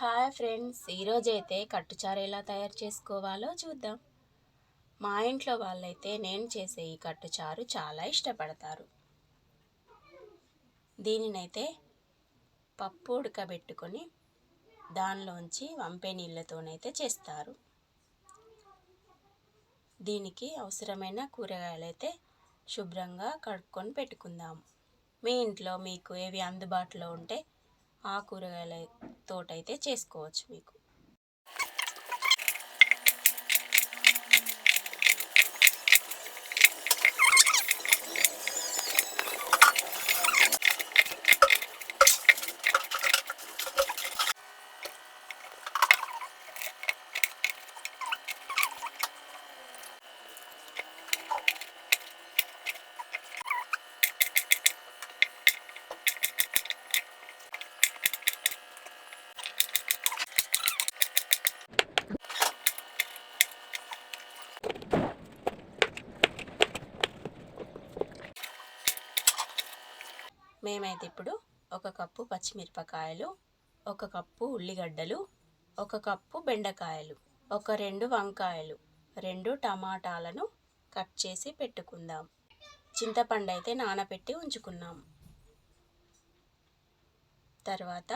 Hi friends ఈరోజైతే కట్టుచారు ఎలా తయారు చేసుకోవాలో చూద్దాం. మా ఇంట్లో వాళ్ళైతే నేను చేసే ఈ కట్టుచారు చాలా ఇష్టపడతారు. దీనినైతే పప్పు ఉడకబెట్టుకొని దానిలోంచి వంపే నీళ్ళతోనైతే చేస్తారు. దీనికి అవసరమైన కూరగాయలు అయితే శుభ్రంగా కడుక్కొని పెట్టుకుందాం. మీ ఇంట్లో మీకు ఏవి అందుబాటులో ఉంటే ఆ కూరగాయల తోట అయితే చేసుకోవచ్చు మీకు. మేమైతే ఇప్పుడు ఒక కప్పు పచ్చిమిరపకాయలు ఒక కప్పు ఉల్లిగడ్డలు ఒక కప్పు బెండకాయలు ఒక రెండు వంకాయలు రెండు టమాటాలను కట్ చేసి పెట్టుకుందాం. చింతపండు అయితే నానబెట్టి ఉంచుకున్నాం. తర్వాత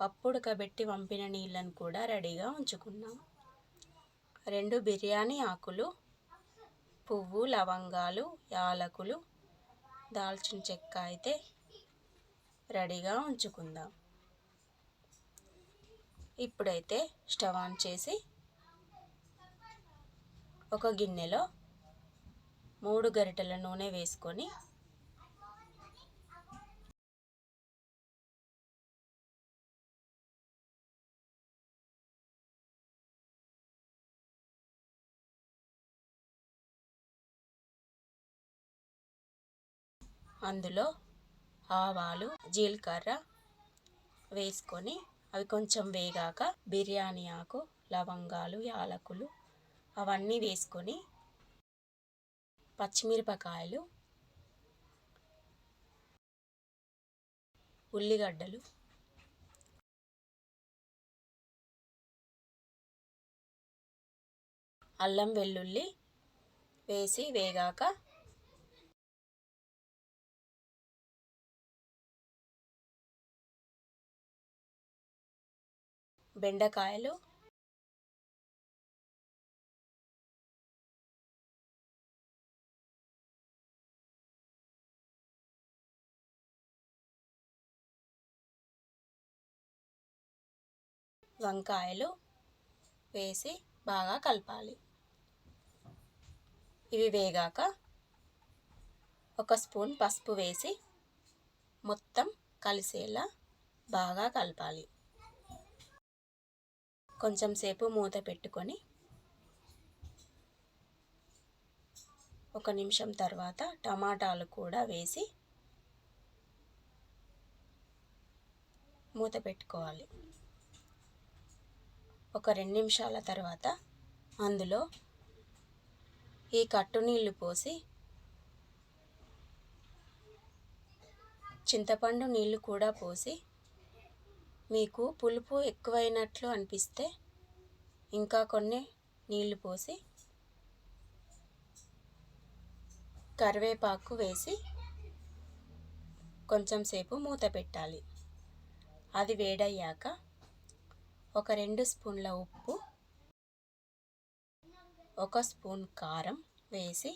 పప్పు ఉడకబెట్టి వంపిన నీళ్ళను కూడా రెడీగా ఉంచుకున్నాం. రెండు బిర్యానీ ఆకులు పువ్వు లవంగాలు యాలకులు దాల్చిన చెక్క అయితే రెడీగా ఉంచుకుందాం. ఇప్పుడైతే స్టవ్ ఆన్ చేసి ఒక గిన్నెలో మూడు గరిటెల నూనె వేసుకొని అందులో ఆవాలు జీలకర్ర వేసుకొని అవి కొంచెం వేగాక బిర్యానీ ఆకు లవంగాలు యాలకులు అవన్నీ వేసుకొని పచ్చిమిరపకాయలు ఉల్లిగడ్డలు అల్లం వెల్లుల్లి వేసి వేగాక బెండకాయలు. వంకాయలు వేసి బాగా కలపాలి. ఇవి వేగాక ఒక స్పూన్ పసుపు వేసి మొత్తం కలిసేలా బాగా కలపాలి. కొంచెం సేపు మూత పెట్టుకొని ఒక నిమిషం తర్వాత టమాటాలు కూడా వేసి మూత పెట్టుకోవాలి. ఒక రెండు నిమిషాల తర్వాత అందులో ఈ కట్టు నీళ్ళు పోసి చింతపండు నీళ్ళు కూడా పోసి మీకు పులుపు ఎక్కువైనట్లు అనిపిస్తే ఇంకా కొన్ని నీళ్ళు పోసి కరివేపాకు వేసి కొంచెం సేపు మూత పెట్టాలి. అది వేడయ్యాక ఒక రెండు స్పూన్ల ఉప్పు ఒక స్పూన్ కారం వేసి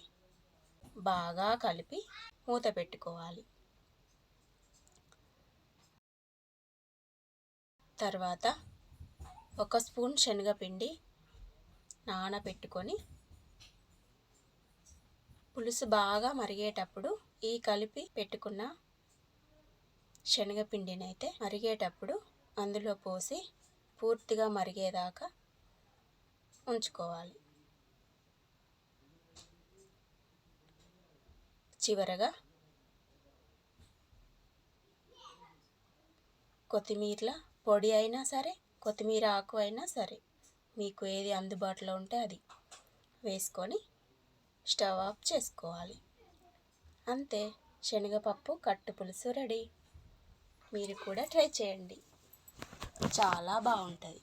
బాగా కలిపి మూత పెట్టుకోవాలి. తర్వాత ఒక స్పూన్ శనగపిండి నానబెట్టుకొని పులుసు బాగా మరిగేటప్పుడు ఈ కలిపి పెట్టుకున్న శనగపిండిని అయితే మరిగేటప్పుడు అందులో పోసి పూర్తిగా మరిగేదాకా ఉంచుకోవాలి. చివరగా కొత్తిమీర పొడి అయినా సరే కొత్తిమీర ఆకు అయినా సరే మీకు ఏది అందుబాటులో ఉంటే అది వేసుకొని స్టవ్ ఆఫ్ చేసుకోవాలి. అంతే శనగపప్పు కట్టు పులుసు రెడీ. మీరు కూడా ట్రై చేయండి. చాలా బాగుంటుంది.